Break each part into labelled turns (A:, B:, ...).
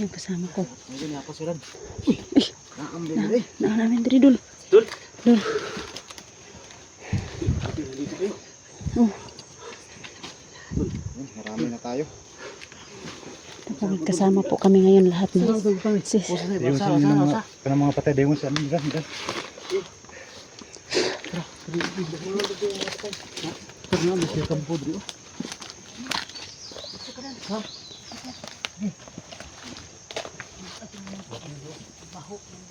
A: ayun kasama ko.
B: Hindi ako sirad.
A: Naan namin diri dul.
B: Dul.
A: Dul. Oh,
B: Marami na tayo.
A: kasama po kami ngayon lahat ni sis.
B: Ayun sa mga kanang mga patay dayon sa amin. Diyan, diyan. Tara,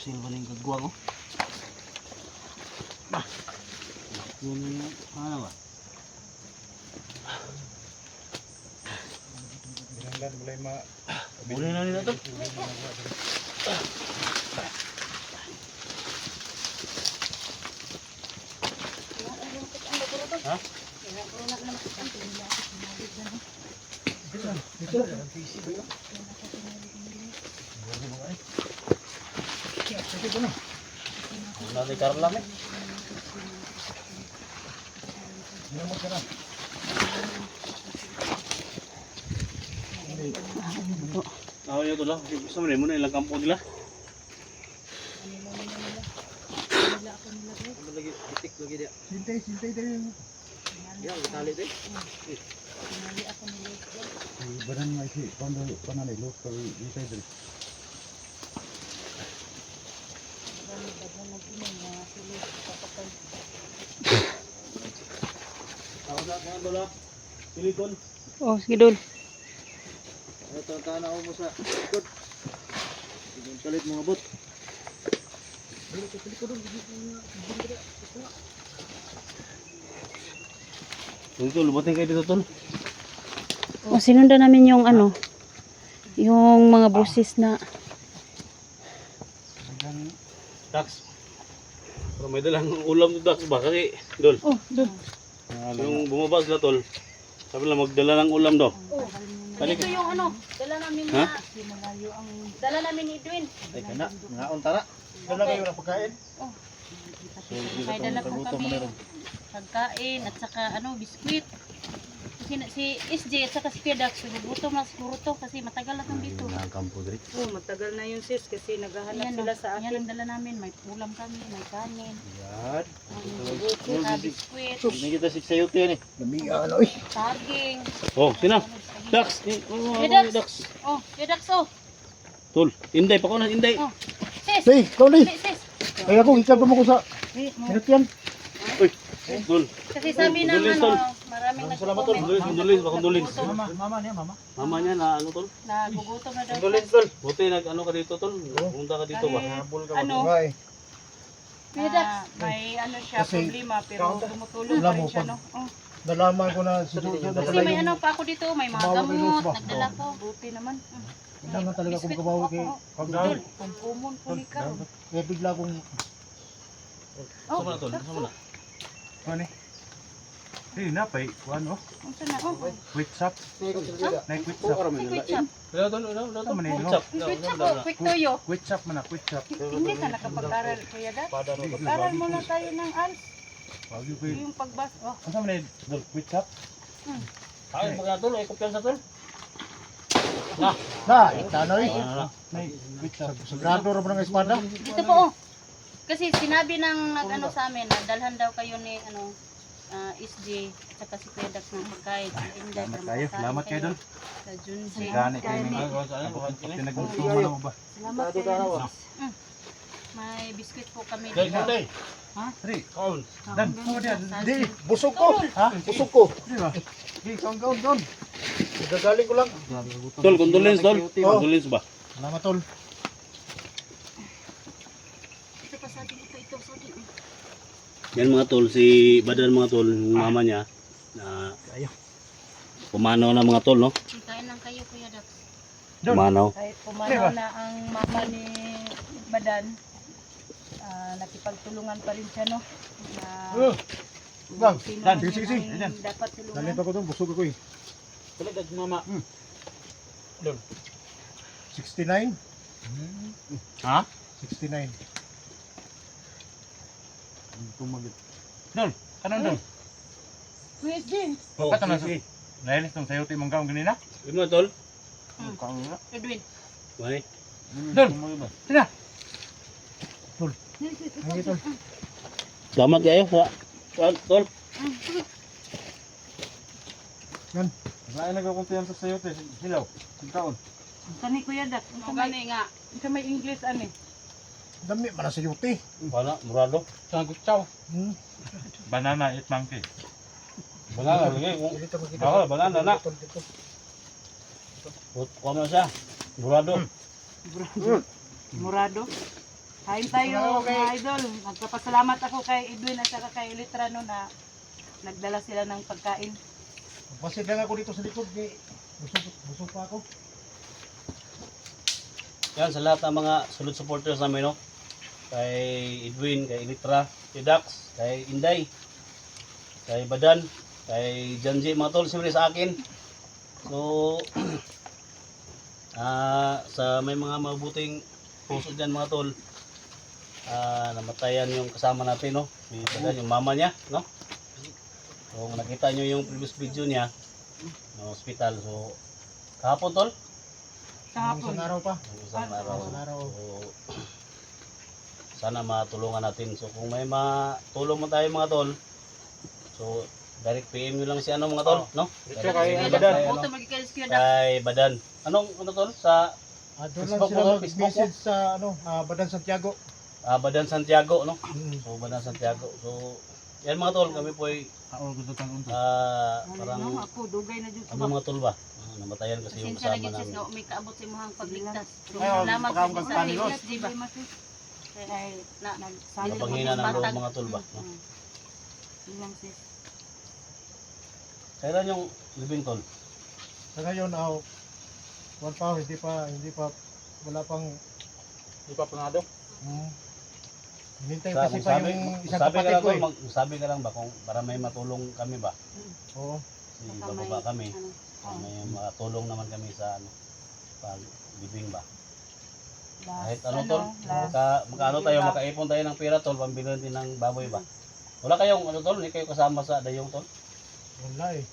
B: silva ning kagwang oh. Bah. Yun yung ano ba?
C: Binanglan mulai ma
B: Muli na nila to. Nanti Carla eh. Ako niyo to lang. Gusto mo na mo na ilang kampo nila. Lagi titik lagi dia.
C: sintay sintay diri.
B: Ya, tali deh.
C: Badan nga si pando panalay lo kay sintay diri.
B: Ako na mga dola. Silikon.
A: Oh, sige dul.
B: Ito ang tanaw mo sa likod. Ibang kalit mga bot. Ito, lumating kayo dito, tol.
A: Oh, sinundan namin yung ano, yung mga busis na
B: Dax. Pero may dalang ulam to Dax ba? Kasi, Dol,
A: Oh, dul.
B: yung bumaba sila, tol. Sabi lang, magdala ng ulam daw.
A: Ito yung ano, dala namin na dala namin ni Edwin.
B: Ay, kana. Nga untara.
C: Dala kayo na pagkain.
B: So, kagutom
A: kami
B: mo na rin.
A: pagkain at saka ano, biskwit. Si, si SJ at saka si Pedax, gutom na siguro to kasi matagal na kang dito.
B: Ang kampo diri.
D: Oh, matagal na yun sis kasi naghahanap
A: Yan,
D: sila
A: oh,
D: sa
A: yan
D: akin.
A: ang dala namin, may ulam kami, may kanin,
B: Yan.
A: may saka biskwit,
B: Hindi kita si sayote yan eh.
C: Lamiga ano eh.
A: saging.
B: Oh, sino? Dax. Eh, oh, oh,
A: Dax.
B: Dax.
A: Oh, Pedax oh.
B: Tol, inday pa ko na, inday.
A: Oh. Sis,
C: Hey, ikaw ni.
A: sis.
C: Ay ako ikab mo ko sa
A: Eh,
C: minutyan.
B: Uy, Tol.
A: Kasi sabi ano,
B: tol.
A: Maraming
B: Salamat, tol. Condolence, condolence, condolence.
C: Mama, mama niya, mama.
B: Mama niya na ano, tol?
A: Nagugutom na daw.
B: Condolence, tol. Buti nag ano ka dito, tol. Punta ka dito ba?
C: Habol ka
D: Ano?
C: Ay,
A: Pedax.
D: may ano siya
C: Kasi-
D: problema pero tumutulong pa rin siya no. Oh,
C: nalaman ko na si Jojo
A: Kasi may ano pa ako dito, may mga gamot,
C: ba?
A: nagdala ko.
D: buti naman.
C: Kailangan talaga kong kabawi kay pagdal.
D: Dol, kung kumon po ni ka.
C: Kaya bigla kong
B: Sama na, tol. Sama na.
C: ano eh. Eh, napay, ano?
A: Unsa na? Oh,
C: Quick shop. Na quick shop.
A: quick shop.
B: Wala, tol. Wala,
C: na
B: Quick shop.
A: Quick shop oh, quick toyo.
C: Quick shop man na, quick shop.
D: Hindi ka nakapag-aral kuya
C: ro.
D: Aral mo na tayo ng ALS. Yung pagbas. Oh,
C: Ano man dol quick shop.
B: Ay, mga tol. Ay, kumpiyansa, tol.
C: Na, itano eh.
B: Ano na?
C: May quick shop. Sagrado ra mo ng espada.
A: Dito po oh. Kasi sinabi ng nag-ano sa amin na dalhan daw kayo ni ano ah, SJ at saka si Dax ng pagkain. Inday,
E: Salamat kayo. Salamat kayo doon.
A: Sa Junji.
E: Gani kayo
D: Gani.
E: ni. Pinagultuman ako ba?
D: Salamat kayo.
F: tanaw.
A: May biskuit po kami dito.
B: mo day.
E: Tri.
B: Kaon.
E: Dan, mo dia. Di.
F: Busog ko.
E: Ha?
F: Busog ko.
E: Di ba? Di, kaon kaon kaon.
F: Gagaling ko lang.
B: Tol, condolence tol. Condolence ba?
E: Salamat tol.
A: Ito pa sa atin ito, ito sa atin.
B: Yan mga tol, si Badan mga tol, yung mama niya, na
E: Ayo.
B: pumanaw na mga tol, no?
A: Kain lang kayo Kuya Dax.
B: Pumanaw.
D: Kahit
E: Diba?
D: pumanaw na ang mama ni Badan, ah, nakipagtulungan pa rin siya, no? Na,
E: Oh.
D: kung sino
E: Dan,
D: man
E: sige, sige,
D: ang
E: ayan.
D: dapat tulungan.
E: Dalit ako doon, busog ako eh.
B: Talaga, mama.
E: 69?
B: Ha?
E: 69. Tumagit.
C: Dol, kanon dol.
D: Kuya Jin,
B: Oh,
C: Kato na
B: sige.
C: Nahilis tong sayo timong gaong ganina.
B: Mga tol.
A: Hmm.
C: Kaon na.
A: Edwin.
B: Mani.
C: Dol. Sina.
E: Ay, tol.
B: Salamat kayo sa sa- tol.
E: Saan nagkakumpiyansa sa'yo, te? Hilaw. Kaon.
D: kani Kuya Dax,
A: Mo
D: ito may,
A: gani nga.
D: ito may English ano eh.
E: Dami, mana sa yuti.
B: Wala, murado.
C: Sagot chow.
E: Hmm.
C: Banana eat monkey.
B: Banana, lagi. Bawal, banana na. Kuha mo siya. Murado.
D: Murado. Kain tayo mga idol. Nagpapasalamat ako kay Edwin at saka kay Litrano na nagdala sila ng pagkain.
E: Basit lang ako dito sa likod. Di. Busog, busog pa ako.
B: Yan sa lahat ng mga solid supporters namin, no? Kay Edwin, kay Elitra, kay Dax, kay Inday, kay Badan, kay Janji, mga tol, siyempre sa akin. So, ah sa may mga mabuting puso dyan mga tol, ah namatayan yung kasama natin, no? Si Badan, yung mama niya, no? So, kung nakita nyo yung previous video niya, no, hospital, so, kahapon tol,
D: Kahapon.
E: Isang araw pa.
B: isang araw.
E: Isang araw.
B: So, sana matulungan natin. So kung may matulong mo tayo mga tol, so direct PM nyo lang si ano mga tol, no? Direct
E: kay Badan.
B: kay, ano, kay Badan. Anong ano tol? Sa
E: Ah, doon lang
B: Facebook
E: sila mag-message sa ano, ah, Badan Santiago.
B: ah, Badan Santiago, no?
E: Hmm.
B: So Badan Santiago. So yan mga tol, kami po ay
C: Kaon ko unta.
B: ah,
D: Ano,
B: parang
D: ako, dugay na sa
B: ano mga tol ba? Ah, namatayan kasi yung kasama
A: gid sis
B: namin.
A: nga may kaabot sa imong pagligtas.
C: Ayaw,
A: Salamat sa
C: kang
A: sa
C: panilos.
A: di ba? Kay na
D: Nagsabi
B: Kapanghina ng loob mga tol ba? No?
D: Ilang sis.
B: Kailan yung living tol?
E: Sa ngayon, ah, one pa, hindi pa, hindi pa, wala pang,
C: Di pa pangado.
E: hmm, hinintay
B: Sa,
E: kasi pa
B: sabi,
E: yung
B: kung
E: isang
B: sabi ka
E: kapatid
B: lang
E: ko eh.
B: mag, sabi ka lang ba kung para may matulong kami ba?
E: Oo.
B: Kasi bababa kami. Ah, may makatulong naman kami sa ano pag living ba. Kahit ano tol,
D: last,
B: maka, makaano tayo,
D: Iba.
B: makaipon tayo ng pera tol, pambili din ng baboy ba. Wala kayong ano tol, hindi kayo kasama sa dayong tol.
E: Wala eh.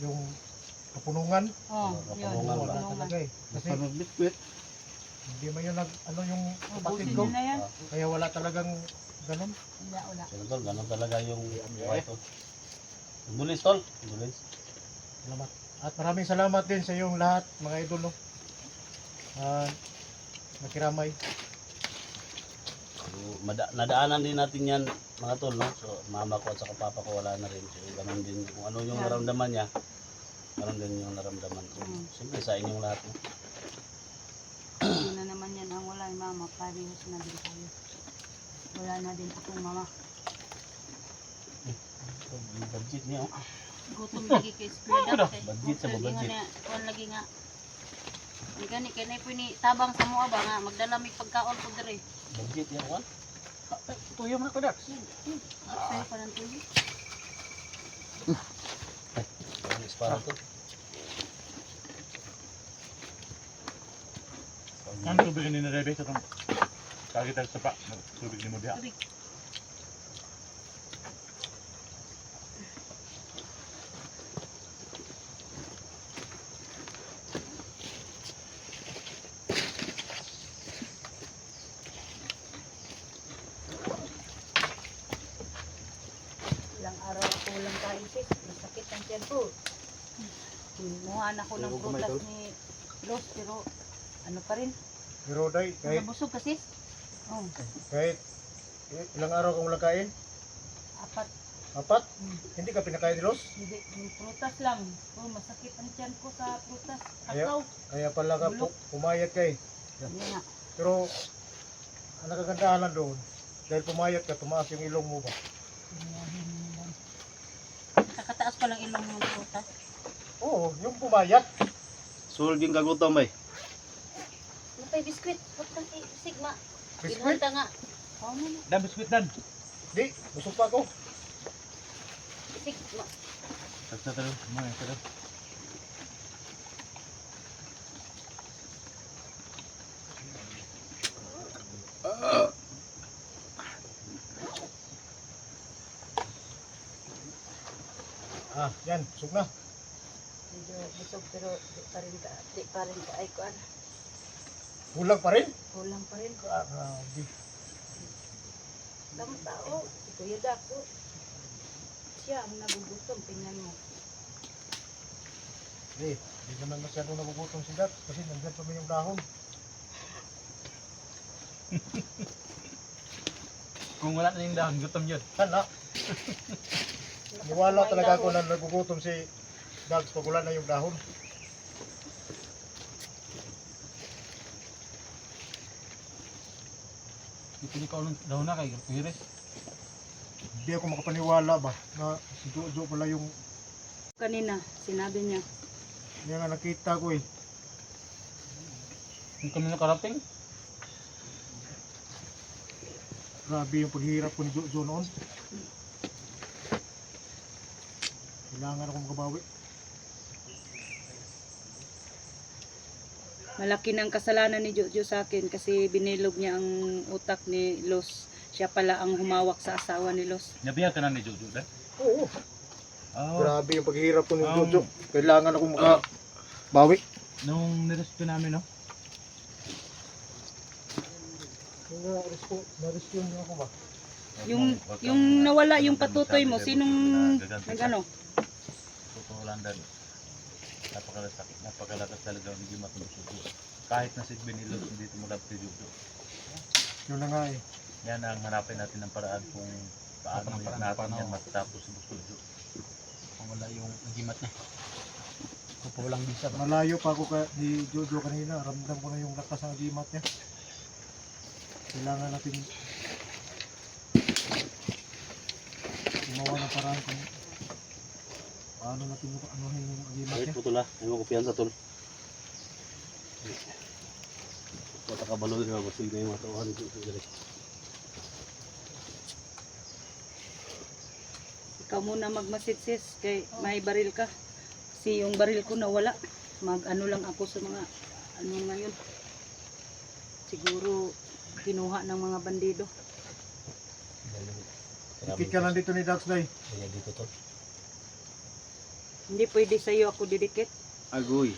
E: Yung kapunungan,
D: Oh,
B: Kapunungan
D: yun.
B: ba?
E: wala
D: Kapunungan.
E: talaga eh. Kasi
C: bitbit.
E: hindi man yun nag, ano yung kapatid
D: Ubusin
E: ko. Kaya wala talagang ganun.
D: Wala, wala.
B: So tol, ganun talaga yung buhay tol. Ambulance tol, ambulance.
E: Salamat. At maraming salamat din sa iyong lahat, mga idol. No? Ah, nakiramay.
B: So, mada- nadaanan din natin yan mga tol, no? So, mama ko at saka papa ko wala na rin. So, ganun din, kung ano yung naramdaman niya, ganun din yung naramdaman ko.
D: Mm.
B: Siyempre sa inyong lahat, no?
D: Hindi na naman yan ang wala yung mama. Parehas na din tayo. Wala na din akong mama.
B: So, yung budget niya, oh.
A: Gutom lagi kay eh.
B: Budget sa budget.
A: kuwan lagi nga. Di gani kay po ni tabang sa mua ba nga magdala mi pagkaon po dire.
B: Budget yan, Juan.
C: Tuyo man ko dax.
A: Sa'yo pa tuloy.
B: Ang para to.
C: Ang tubig ni na rebe sa tong kagitag sa pa. Tubig ni mo diha.
A: Tubig.
D: Sis. Masakit ang tiyan ko. Kumuha ako ng
E: Huwag kumay,
D: prutas ni Los, pero ano pa rin?
E: Pero day, kahit,
A: Nabusog ka sis?
D: Oh,
E: kahit ilang araw kang wala kain,
D: apat.
E: apat, hindi ka pinakain ni Los.
D: Hindi, yung prutas lang. Oh, masakit ang tiyan ko sa prutas.
E: Ayaw.
D: Akaw.
E: Kaya pala ka
D: Bulok.
E: pu- pumayat ka eh.
D: Nga.
E: Pero, ang nakagandahan lang doon, dahil pumayat ka, tumaas yung ilong mo ba?
A: Kakataas pa lang ilong ng prutas.
E: Oo, yung pumayat.
B: Sulod yung kagutom bay.
A: Napay biskwit. Huwag kang sigma. Pinunta nga.
D: Oh, ano?
C: Dan, biskuit dan.
E: Di, busog pa ako.
A: Sigma.
C: Tagsa talo. Mga talo.
E: Ah, yan, busog na.
D: Medyo busog pero di pa rin ka, di pa rin ka ay kuan.
E: Kulang pa rin.
D: Kulang pa rin.
E: Ah, di.
D: Tama tao. Si Kuya Dako. Siya ang nagugutom. Tingnan mo.
E: Di, di naman masyadong nagugutom si Dad kasi nandyan pa may yung dahon.
C: Kung wala na yung dahon, gutom yun.
E: Sana. Niwala talaga ako na nagugutom si Dags pag wala na yung dahon.
C: Ipili ka ulang dahon na kay Kuhiris.
E: Hindi ako makapaniwala ba na si Jojo pala yung
D: Kanina, sinabi niya.
E: yung nga nakita ko eh.
C: Hindi kami nakarating.
E: Grabe yung paghihirap ko ni Jojo noon. Kailangan akong makabawi.
D: Malaki ng kasalanan ni Jojo sa akin kasi binilog niya ang utak ni Los. Siya pala ang humawak sa asawa ni Los.
C: Nabiyag ka na ni Jojo dan.
E: Oo.
C: Oh.
E: Grabe yung paghihirap ko ni
C: Um,
E: Jojo. Kailangan akong makabawi.
C: Nung nirescue namin, no?
E: Na-rescue, na-rescue niyo ako ba?
D: Yung yung nawala yung patutoy mo, sinong nagano?
C: Totoo lang dahil napakalakas, napakalakas talaga hindi matumusugo. Kahit na si Benilo, hindi tumulab si Jojo.
E: Yun na nga eh.
C: Yan ang hanapin natin ng paraan kung paano
F: Parang-
C: natin
F: paano-
C: yan matatapos si Busujo.
F: Kung wala yung agimat niya. Kung pa walang bisa?
E: Malayo pa ako ka, ni Jojo kanina. Ramdam ko na yung lakas ng agimat niya. Kailangan natin gumawa ng paraan kung paano natin anuhin yung agimat niya.
B: po tula, ay mo kupiyansa tol. Wata ka balo din ako sige yung mga tauhan dito.
D: Ikaw muna magmasid sis kay may baril ka. Kasi yung baril ko nawala. Mag ano lang ako sa mga ano ngayon. Siguro kinuha ng mga bandido.
E: Ikit ka lang dito ni Dax Day.
B: Kaya dito tol.
D: Hindi pwede sa iyo ako didikit.
F: Agoy.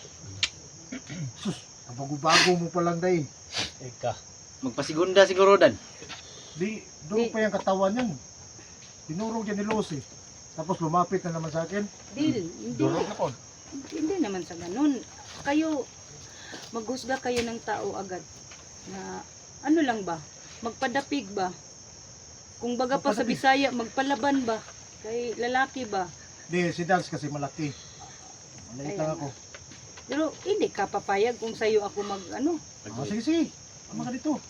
E: Ang bago-bago mo pa lang Day.
B: Eka.
F: Magpasigunda siguro dan.
E: Di, doon
D: Di.
E: pa yung katawan yan. Tinurog yan ni Lucy. Tapos lumapit na naman sa akin.
D: Dil, hindi,
C: Durog na po.
D: hindi naman sa ganun. Kayo, maghusga kayo ng tao agad. Na, ano lang ba? Magpadapig ba? Kung baga pa sa. Bisaya, magpalaban ba? Kay lalaki ba?
E: Di, si Dax kasi malaki. Maliit lang
D: Ayan.
E: ako.
D: Pero hindi ka papayag kung sa'yo ako mag ano.
E: Ah, sige, sige. Tama ka dito.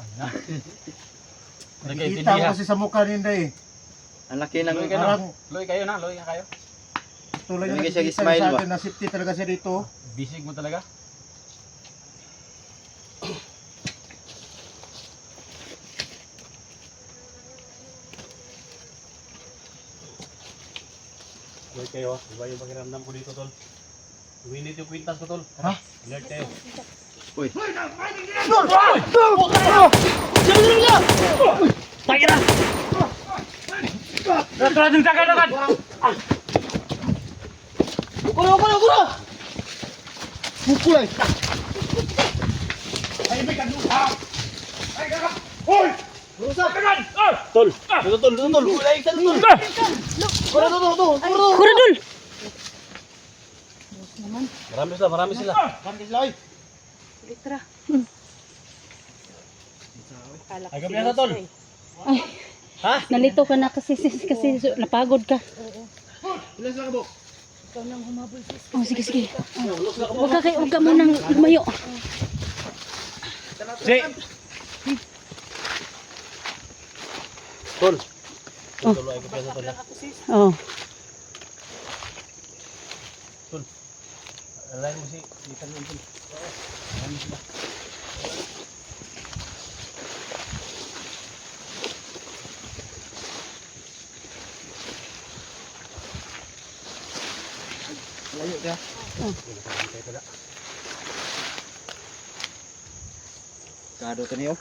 E: Nakikita ko
C: Nagkaintindihan.
E: kasi sa mukha ni Inday.
F: Ang laki ng...
C: Loy ka na.
E: Parang
C: Loy kayo na, loy kayo.
E: tulad yung
F: Nabigay siya
E: nakikita
F: smile
E: sa
F: ba?
E: atin na safety talaga siya dito.
C: Bisig mo talaga.
B: Loy kayo, iba yung pakiramdam ko dito tol. Uminit yung kwintas ko tol.
E: Ha?
B: Alert kayo.
F: Uy.
C: Raturadong taga naman!
E: Kulo, kulo, kulo! Pukulay!
C: Ay, may kaduha! Ay, kaka! Hoy!
B: Tol, dito tol, dito tol. Wala isa tol.
F: Kura to, to, to, to.
A: Kuradol!
B: Marami sila, marami sila.
F: Kami sila, oy.
D: Litra.
E: Ay, gabi na, tol.
D: Jose.
A: Nalito ka na kasi, sis- kasi napagod ka.
F: Ilan sila ka, Bo?
D: Ikaw nang humabol sis.
A: Oh, sige, sige. Huwag ka, kay- huwag ka munang lumayo.
E: Si,
B: Tol.
A: Oh.
B: Tol, ay kumpiyansa tol.
A: Oh.
B: Alay mo si Ethan yun tol. Marami sila.
F: Layo ka. Kado to niyo.